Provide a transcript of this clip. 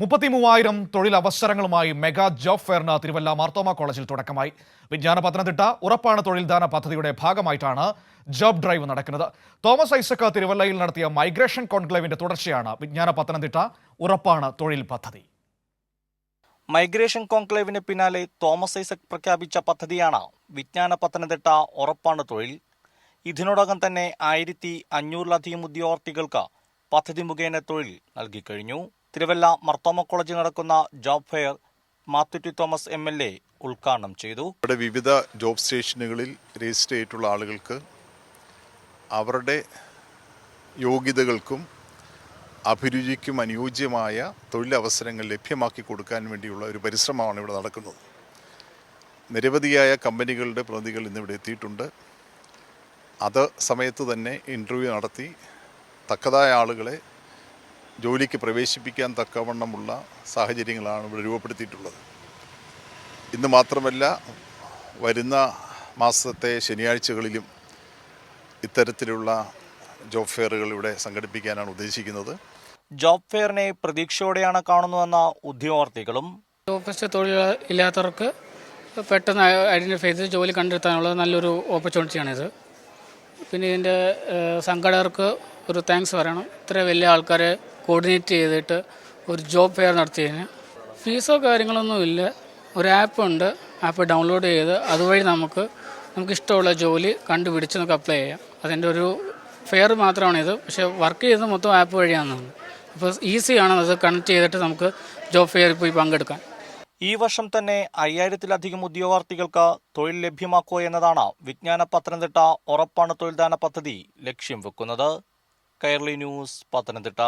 മുപ്പത്തി മൂവായിരം തൊഴിലവസരങ്ങളുമായി മെഗാ ജോബ് ഫെയറിന് തിരുവല്ല മാർത്തോമ കോളേജിൽ തുടക്കമായി. വിജ്ഞാന പത്തനംതിട്ട ഉറപ്പാണ് തൊഴിൽദാന പദ്ധതിയുടെ ഭാഗമായിട്ടാണ് ജോബ് ഡ്രൈവ് നടക്കുന്നത്. തോമസ് ഐസക് തിരുവല്ലയിൽ നടത്തിയ മൈഗ്രേഷൻ കോൺക്ലേവിന്റെ തുടർച്ചയാണ് വിജ്ഞാന പത്തനംതിട്ട ഉറപ്പാണ് തൊഴിൽ പദ്ധതി. മൈഗ്രേഷൻ കോൺക്ലേവിന് പിന്നാലെ തോമസ് ഐസക് പ്രഖ്യാപിച്ച പദ്ധതിയാണ് വിജ്ഞാന പത്തനംതിട്ട ഉറപ്പാണ് തൊഴിൽ. ഇതിനോടകം തന്നെ ആയിരത്തി അഞ്ഞൂറിലധികം ഉദ്യോഗാർത്ഥികൾക്ക് പദ്ധതി മുഖേന തൊഴിൽ നൽകിക്കഴിഞ്ഞു തിരുവല്ല മർത്തോമ കോളേജിൽ നടക്കുന്ന job fair Mathew T Thomas M L A ഉദ്ഘാടനം ചെയ്തു. ഇവിടെ വിവിധ ജോബ് സ്റ്റേഷനുകളിൽ രജിസ്റ്റർ ചെയ്തിട്ടുള്ള ആളുകൾക്ക് അവരുടെ യോഗ്യതകൾക്കും അഭിരുചിക്കും അനുയോജ്യമായ തൊഴിലവസരങ്ങൾ ലഭ്യമാക്കി കൊടുക്കാൻ വേണ്ടിയുള്ള ഒരു പരിശ്രമമാണ് ഇവിടെ നടക്കുന്നത്. നിരവധിയായ കമ്പനികളുടെ പ്രതിനിധികൾ ഇന്നിവിടെ എത്തിയിട്ടുണ്ട്. അത് സമയത്ത് തന്നെ ഇന്റർവ്യൂ നടത്തി തക്കതായ ആളുകളെ ജോലിക്ക് പ്രവേശിപ്പിക്കാൻ തക്കവണ്ണമുള്ള സാഹചര്യങ്ങളാണ് ഇവിടെ രൂപപ്പെടുത്തിയിട്ടുള്ളത്. ഇന്ന് മാത്രമല്ല വരുന്ന മാസത്തെ ശനിയാഴ്ചകളിലും ഇത്തരത്തിലുള്ള ജോബ് ഫെയറുകൾ ഇവിടെ സംഘടിപ്പിക്കാനാണ് ഉദ്ദേശിക്കുന്നത്. ജോബ് ഫെയറിനെ പ്രതീക്ഷയോടെയാണ് കാണുന്നതെന്ന ഉദ്യോഗാർത്ഥികളും ഓഫീസ് തൊഴിൽ ഇല്ലാത്തവർക്ക് പെട്ടെന്ന് ഐഡന്റിഫൈ ചെയ്ത് ജോലി കണ്ടെത്താനുള്ള നല്ലൊരു ഓപ്പർച്യൂണിറ്റിയാണിത്. പിന്നെ ഇതിന്റെ സംഘടകർക്ക് സംഘാടകർക്ക് ഒരു താങ്ക്സ് പറയണം. ഇത്ര വലിയ ആൾക്കാരെ കോർഡിനേറ്റ് ചെയ്തിട്ട് ഒരു ജോബ് ഫെയർ നടത്തിയതിന്. ഫീസോ കാര്യങ്ങളൊന്നും ഇല്ല. ഒരു ആപ്പ് ഉണ്ട്. ആപ്പ് ഡൗൺലോഡ് ചെയ്ത് അതുവഴി നമുക്ക് നമുക്ക് ഇഷ്ടമുള്ള ജോലി കണ്ടുപിടിച്ച് നമുക്ക് അപ്ലൈ ചെയ്യാം. അതിന്റെ ഒരു ഫെയർ മാത്രമാണ് ഇത്. പക്ഷേ വർക്ക് ചെയ്യുന്നത് മൊത്തം ആപ്പ് വഴിയാണ് അപ്പോൾ ഈസിയാണ് അത് കണക്ട് ചെയ്തിട്ട് നമുക്ക് ജോബ് ഫെയറിൽ പോയി പങ്കെടുക്കാൻ. ഈ വർഷം തന്നെ അയ്യായിരത്തിലധികം ഉദ്യോഗാർത്ഥികൾക്ക് തൊഴിൽ ലഭ്യമാക്കുക എന്നതാണ് വിജ്ഞാന പത്തനംതിട്ട ഉറപ്പാണ് തൊഴിൽദാന പദ്ധതി ലക്ഷ്യം വെക്കുന്നത്. കൈർലി ന്യൂസ് പത്തനംതിട്ട.